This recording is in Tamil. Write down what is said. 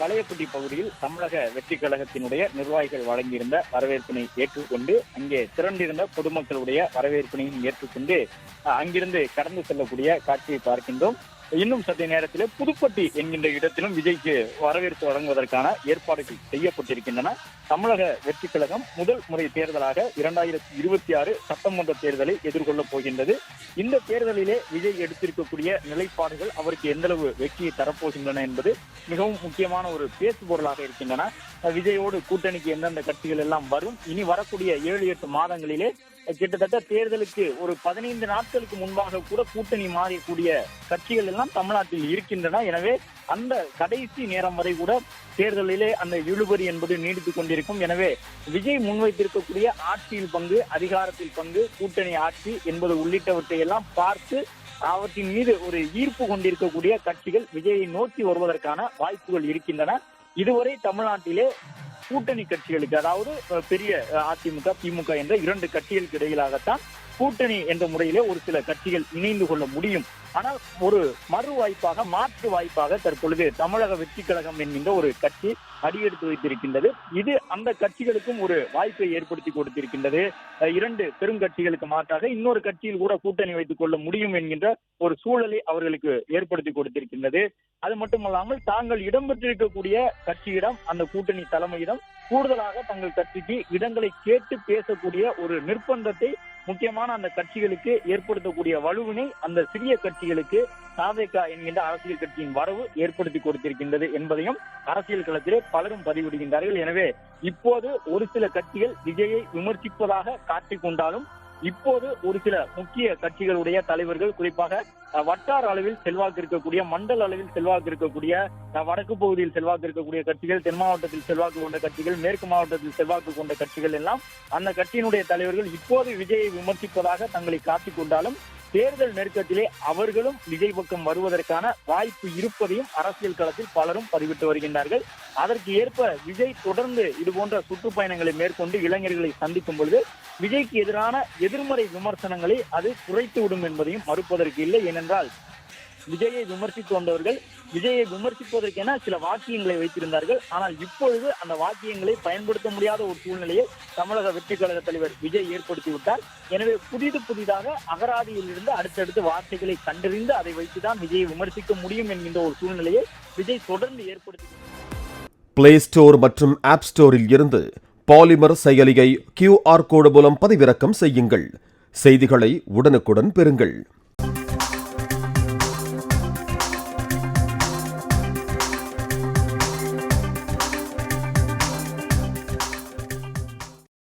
பழையப்பட்டி பகுதியில் தமிழக வெற்றி கழகத்தினுடைய நிர்வாகிகள் வழங்கியிருந்த வரவேற்பினை ஏற்றுக்கொண்டு அங்கே திரண்டிருந்த பொதுமக்களுடைய வரவேற்பினையும் ஏற்றுக்கொண்டு அஹ், அங்கிருந்து கடந்து செல்லக்கூடிய காட்சியை பார்க்கின்றோம். இன்னும் சற்று நேரத்தில் புதுப்பட்டி என்கின்ற இடத்திலும் விஜய்க்கு வரவேற்பு வழங்குவதற்கான ஏற்பாடுகள் செய்யப்பட்டிருக்கின்றன. தமிழக வெற்றி கழகம் முதல் முறை தேர்தலாக இரண்டாயிரத்தி இருபத்தி ஆறு சட்டமன்ற தேர்தலை எதிர்கொள்ளப் போகின்றது. இந்த தேர்தலிலே விஜய் எடுத்திருக்கக்கூடிய நிலைப்பாடுகள் அவருக்கு எந்தளவு வெற்றியை தரப்போகின்றன என்பது மிகவும் முக்கியமான ஒரு பேசு பொருளாக இருக்கின்றன. விஜயோடு கூட்டணிக்கு எந்தெந்த கட்சிகள் எல்லாம் வரும்? இனி வரக்கூடிய ஏழு எட்டு மாதங்களிலே கிட்டத்தட்ட தேர்தலுக்கு ஒரு பதினைந்து நாட்களுக்கு முன்பாக கூட கூட்டணி மாறக்கூடிய கட்சிகள் எல்லாம் தமிழ்நாட்டில் இருக்கின்றன. எனவே அந்த கடைசி நேரம் வரை கூட தேர்தலிலே அந்த இழுபறி என்பது நீடித்துக் கொண்டிருக்கும். எனவே விஜய் முன்வைத்திருக்கக்கூடிய ஆட்சியில் பங்கு அதிகாரத்தில் பங்கு கூட்டணி ஆட்சி என்பது உள்ளிட்டவற்றை எல்லாம் பார்த்து அவற்றின் மீது ஒரு ஈர்ப்பு கொண்டிருக்கக்கூடிய கட்சிகள் விஜயை நோக்கி வருவதற்கான வாய்ப்புகள் இருக்கின்றன. இதுவரை தமிழ்நாட்டிலே கூட்டணி கட்சிகளுக்கு அதாவது பெரிய அதிமுக திமுக என்ற இரண்டு கட்சிகளுக்கு இடையிலாகத்தான் கூட்டணி என்ற முறையிலே ஒரு சில கட்சிகள் இணைந்து கொள்ள முடியும். ஆனால் ஒரு மறு வாய்ப்பாக மாற்று வாய்ப்பாக தற்பொழுது தமிழக வெற்றி கழகம் என்கின்ற ஒரு கட்சி அடியெடுத்து வைத்திருக்கின்றது. இது அந்த கட்சிகளுக்கும் ஒரு வாய்ப்பை ஏற்படுத்தி கொடுத்திருக்கின்றது. இரண்டு பெருங்கட்சிகளுக்கு மாற்றாக இன்னொரு கட்சியில் கூட கூட்டணி வைத்துக் கொள்ள முடியும் என்கின்ற ஒரு சூழலை அவர்களுக்கு ஏற்படுத்தி கொடுத்திருக்கின்றது. அது மட்டுமல்லாமல் தாங்கள் இடம்பெற்றிருக்கக்கூடிய கட்சியிடம் அந்த கூட்டணி தலைமையிடம் கூடுதலாக தங்கள் கட்சிக்கு இடங்களை கேட்டு பேசக்கூடிய ஒரு நிர்பந்தத்தை முக்கியமான அந்த கட்சிகளுக்கு ஏற்படுத்தக்கூடிய வலுவினை அந்த சிறிய கட்சிகளுக்கு சாவேகா என்கின்ற அரசியல் கட்சியின் வரவு ஏற்படுத்தி கொடுத்திருக்கின்றது என்பதையும் அரசியல் களத்திலே பலரும் பதிவிடுகின்றார்கள். எனவே இப்போது ஒரு சில கட்சிகள் விஜயை விமர்சிப்பதாக காட்டிக் கொண்டாலும் இப்போது ஒரு சில முக்கிய கட்சிகளுடைய தலைவர்கள் குறிப்பாக வட்டார அளவில் செல்வாக்கு இருக்கக்கூடிய மண்டல அளவில் செல்வாக்கு இருக்கக்கூடிய அஹ், வடக்கு பகுதியில் செல்வாக்கு இருக்கக்கூடிய கட்சிகள் தென் மாவட்டத்தில் செல்வாக்கு கொண்ட கட்சிகள் மேற்கு மாவட்டத்தில் செல்வாக்கு கொண்ட கட்சிகள் எல்லாம் அந்த கட்சியினுடைய தலைவர்கள் இப்போது விஜயை விமர்சிப்பதாக தங்களை காட்டிக் கொண்டாலும் தேர்தல் நெருக்கத்திலே அவர்களும் விஜய் பக்கம் வருவதற்கான வாய்ப்பு இருப்பதையும் அரசியல் களத்தில் பலரும் பதிவிட்டு வருகின்றார்கள். அதற்கு ஏற்ப விஜய் தொடர்ந்து இதுபோன்ற சுற்றுப்பயணங்களை மேற்கொண்டு இளைஞர்களை சந்திக்கும் பொழுது விஜய்க்கு எதிரான எதிர்மறை விமர்சனங்களை அது குறைத்து விடும் என்பதையும் மறுப்பதற்கு இல்லை. ஏனென்றால் விஜயை விமர்சித்து வந்தவர்கள் விஜயை விமர்சிப்பதற்கென சில வாக்கியங்களை வைத்திருந்தார்கள். ஆனால் இப்பொழுது அந்த வாக்கியங்களை பயன்படுத்த முடியாத ஒரு சூழ்நிலையை தமிழக வெற்றி கழக தலைவர் விஜய் ஏற்படுத்திவிட்டார் எனவே புதிது புதிதாக அகராதியில் இருந்து அடுத்தடுத்து வார்த்தைகளை கண்டறிந்து அதை வைத்துதான் விஜயை விமர்சிக்க முடியும் என்கின்ற ஒரு சூழ்நிலையை விஜய் தொடர்ந்து ஏற்படுத்தி பிளே ஸ்டோர் மற்றும் ஆப் ஸ்டோரில் இருந்து பாலிமர் செயலியை கியூஆர் கோடு மூலம் பதிவிறக்கம் செய்யுங்கள். செய்திகளை உடனுக்குடன் பெறுங்கள்.